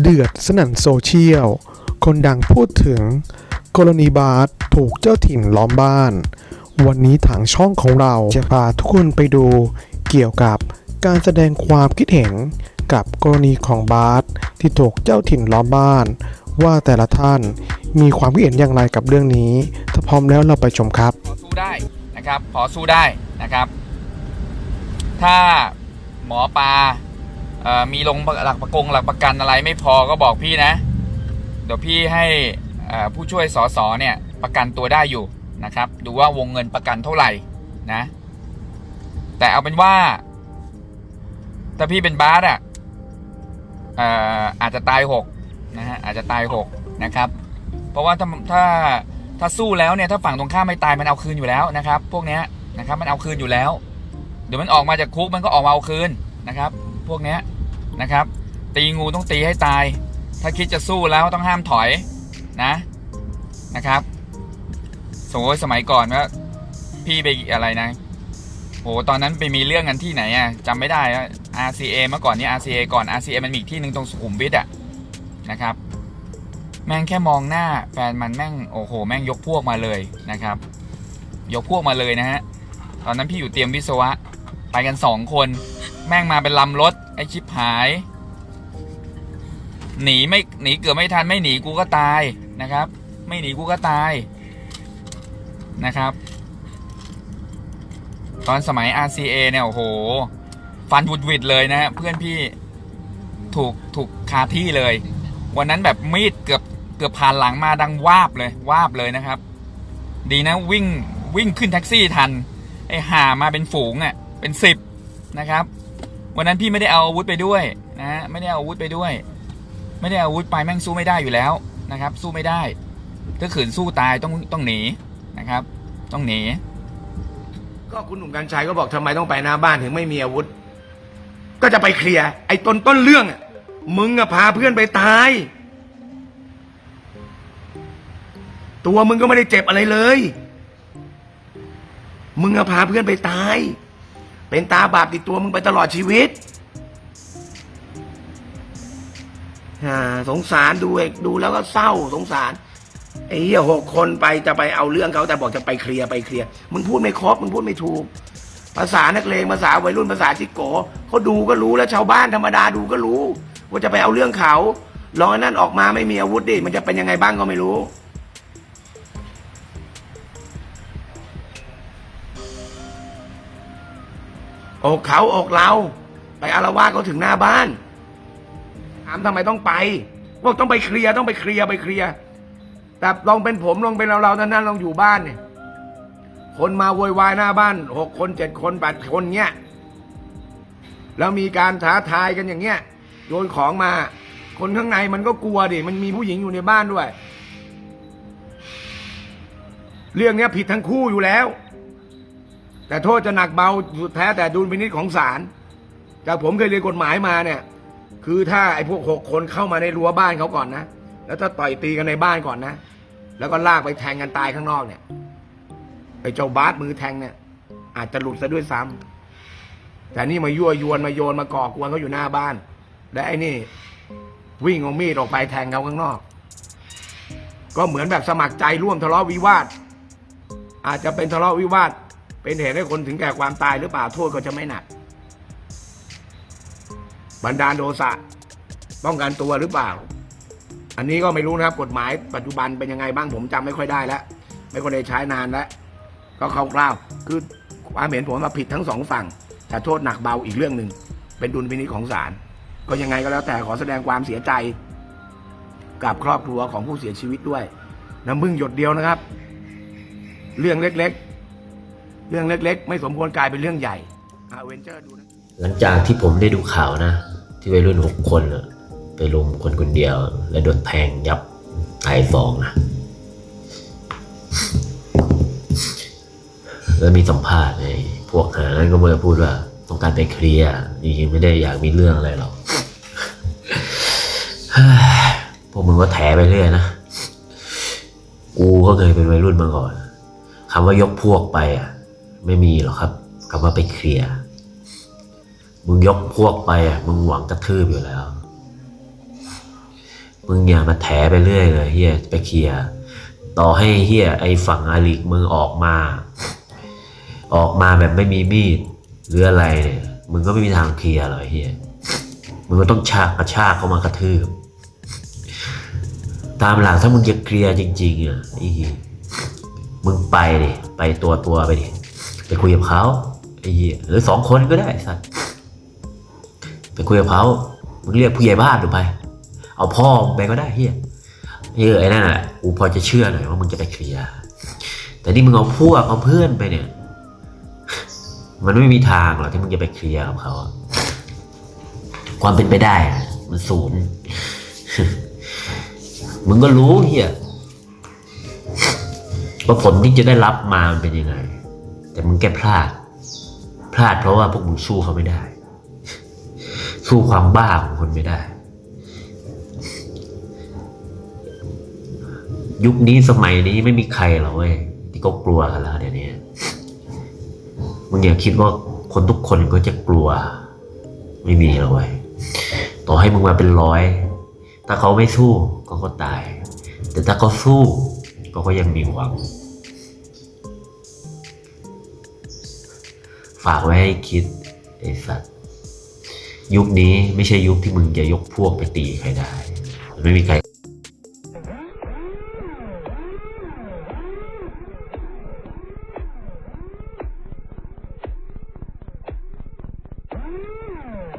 เดือดสนั่นโซเชียล คนดังพูดถึง กรณีบาสถูกเจ้าถิ่นล้อมบ้าน วันนี้ทางช่องของเราจะพาทุกคนไปดูเกี่ยวกับการแสดงความคิดเห็นกับกรณีของบาสที่ถูกเจ้าถิ่นล้อมบ้าน ว่าแต่ละท่านมีความคิดเห็นอย่างไรกับเรื่องนี้ ถ้าพร้อมแล้วเราไปชมครับพอสู้ได้นะครับพอสู้ได้นะครับ ถ้าหมอปลา มีลงหลักประกงหลักประกันอะไรไม่พอก็บอกพี่นะ เดี๋ยวพี่ให้ผู้ช่วยสอสอเนี่ยประกันตัวได้อยู่นะครับ ดูว่าวงเงินประกันเท่าไหร่นะ แต่เอาเป็นว่า ถ้าพี่เป็นบาสอะอ่ออาจจะตายหกนะฮะอาจจะตายหกนะครับ เพราะว่าถ้าถ้าถ้าสู้แล้วเนี่ยถ้าฝั่งตรงข้ามไม่ตายมันเอาคืนอยู่แล้วนะครับ พวกเนี้ยนะครับมันเอาคืนอยู่แล้ว เดี๋ยวมันออกมาจากคุกมันก็ออกมาเอาคืนนะครับ พวกเนี้ย นะครับ ตีงูต้องตีให้ตาย ถ้าคิดจะสู้แล้วต้องห้ามถอยนะนะครับสมมติสมัยก่อนว่าพี่ไปอะไรนะโหตอนนั้นไปมีเรื่องกันที่ไหนอะจำไม่ได้อะ RCA เมื่อก่อนนี้ RCA ก่อน RCA มันมีอีกที่หนึ่งตรงสุขุมวิทอะนะครับ แม่งแค่มองหน้าแฟนมันแม่งโอ้โห แม่งยกพวกมาเลยนะครับ ยกพวกมาเลยนะฮะตอนนั้นพี่อยู่เตรียมวิศวะ ไปกันสองคน แม่งมาเป็นลำรถ อชิปหาย หนีไม่หนีเกือบไม่ทันไม่หนีกูก็ตายนะครับ ไม่หนีกูก็ตายนะครับ ตอนสมัย RCA เนี่ยโอ้โห ฟันวุดวิดเลยนะฮะเพื่อนพี่ถูกถูกคาที่เลย วันนั้นแบบมีดเกือบเกือบผ่านหลังมาดังวาบเลยวาบเลยนะครับ ดีนะวิ่งวิ่งขึ้นแท็กซี่ทัน ไอห่ามาเป็นฝูงอะ่ะเป็นสิบนะครับ วันนั้นพี่ไม่ได้เอาอาวุธไปด้วยนะฮะไม่ได้เอาอาวุธไปด้วย ไม่ได้เอาอาวุธไปแม่งสู้ไม่ได้อยู่แล้วนะครับ สู้ไม่ได้ ถ้าขืนสู้ตายต้องต้องหนีนะครับ ต้องหนีก็คุณหนุ่มกัญชัยก็บอกทำไมต้องไปหน้าบ้านถึงไม่มีอาวุธ ก็จะไปเคลียร์ไอ้ต้นต้นเรื่องอะมึงอะพาเพื่อนไปตาย ตัวมึงก็ไม่ได้เจ็บอะไรเลย มึงอะพาเพื่อนไปตาย เป็นตาบาปติดตัวมึงไปตลอดชีวิตฮ่าสงสารดูเอกดูแล้วก็เศร้าสงสารไอ้เหี้ยหกคนไปจะไปเอาเรื่องเขาแต่บอกจะไปเคลียร์ไปเคลียร์มึงพูดไม่ครบมึงพูดไม่ถูก ภาษานักเลงภาษาวัยรุ่นภาษาจิกโกเขาดูก็รู้แล้วชาวบ้านธรรมดาดูก็รู้ ว่าจะไปเอาเรื่องเขาลองนั่นออกมาไม่มีอาวุธดิมันจะเป็นยังไงบ้างก็ไม่รู้ อกเขาอกเรา ไปอารวาสเขาถึงหน้าบ้าน ถามทำไมต้องไปบอกต้องไปเคลียร์ต้องไปเคลียร์ไปเคลียร์แต่ลองเป็นผมลองเป็นเราเราท่านนั้นลองอยู่บ้านเนี่ย คนมาโวยวายหน้าบ้านหกคนเจ็ดคนแปดคนเงี้ยแล้วมีการท้าทายกันอย่างเงี้ยโยนของมา คนข้างในมันก็กลัวดิมันมีผู้หญิงอยู่ในบ้านด้วย เรื่องเนี้ยผิดทั้งคู่อยู่แล้ว แต่โทษจะหนักเบาสุดแท้แต่ดุลพินิจของศาลแต่ผมเคยเรียนกฎหมายมาเนี่ย คือถ้าไอ้พวกหกคนเข้ามาในรั้วบ้านเขาก่อนนะ แล้วถ้าต่อยตีกันในบ้านก่อนนะ แล้วก็ลากไปแทงกันตายข้างนอกเนี่ยไอ้เจ้าบาสมือแทงเนี่ย อาจจะหลุดซะด้วยซ้ำแต่นี่มายั่วยวนมาโยนมาก่อกวนเขาอยู่หน้าบ้าน และไอ้นี่ วิ่งเอามีดออกไปแทงเขาข้างนอก ก็เหมือนแบบสมัครใจร่วมทะเลาะวิวาท อาจจะเป็นทะเลาะวิวาท เป็นเหตุให้คนถึงแก่ความตายหรือเปล่าโทษก็จะไม่หนัก บันดาลโทสะป้องกันตัวหรือเปล่า อันนี้ก็ไม่รู้นะครับ กฎหมายปัจจุบันเป็นยังไงบ้างผมจำไม่ค่อยได้แล้ว ไม่ค่อยได้ใช้นานแล้ว ก็คร่าวๆคือความเห็นผมมาผิดทั้งสองฝั่ง แต่โทษหนักเบาอีกเรื่องหนึ่งเป็นดุลพินิจของศาลก็ยังไงก็แล้วแต่ขอแสดงความเสียใจ กับครอบครัวของผู้เสียชีวิตด้วยน้ำมึงหยดเดียวนะครับ เรื่องเล็ก ๆ เรื่องเล็กๆ ไม่สมควรกลายเป็นเรื่องใหญ่อาเวนเจอร์ดูนะ หลังจากที่ผมได้ดูข่าวนะ ที่วัยรุ่นหกคนน่ะไปลุมคนคนเดียว และโดนแทงยับตายสองนะแล้วมีสัมภาษณ์ไอ้พวกหานั้นก็เมื่อพูดว่าต้องการไปเคลียร์จริงๆไม่ได้อยากมีเรื่องอะไรหรอกพวกมึงก็แถไปเรื่อยนะ กูก็เคยเป็นวัยรุ่นมาก่อนคำว่ายกพวกไปอะ ไม่มีหรอกครับคำว่าไปเคลียร์มึงยกพวกไปอะมึงหวังกระทืบอยู่แล้ว มึงอย่ามาแถไปเรื่อยเลยเฮียไปเคลียร์ต่อให้เฮียไอ้ฝั่งอาลีกมึงออกมา ออกมาแบบไม่มีมีดหรืออะไรเนี่ยมึงก็ไม่มีทางเคลียร์หรอกเฮียมึงก็ต้องชากกระชากเข้ามากระทืบตามหลักถ้ามึงจะเคลียร์จริงๆอะอีมึงไปดิไปตัวตัวไปดิ ไปคุยกับเขาไอ้เหี้ยหรือสองคนก็ได้สัตว์ไปคุยกับเขามึงเรียกผู้ใหญ่บ้านดูไป เอาพ่อไปก็ได้เฮียเออไอ้นั่นแหละกูพอจะเชื่อหน่อยว่ามึงจะไปเคลียร์แต่นี่มึงเอาพวกเอาเพื่อนไปเนี่ย มันไม่มีทางหรอกที่มึงจะไปเคลียร์กับเขาความเป็นไปได้ มันศูนย์มึงก็รู้เฮียว่าผลที่จะได้รับมามันเป็นยังไง แต่มึงแก้พลาด พลาดเพราะว่าพวกมึงสู้เขาไม่ได้ สู้ความบ้าของคนไม่ได้ ยุคนี้สมัยนี้ไม่มีใครหรอกเว้ยที่ก็กลัวกันแล้วเดี๋ยวนี้มึงอย่าคิดว่าคนทุกคนก็จะกลัว ไม่มีหรอกเว้ยต่อให้มึงมาเป็นร้อย ถ้าเขาไม่สู้ก็ก็ตาย แต่ถ้าเขาสู้ก็ก็ยังมีหวัง ฝากไว้ให้คิดไอ้สัตว์ยุคนี้ไม่ใช่ยุคที่มึงจะยกพวกไปตีใครได้ ไม่มีใคร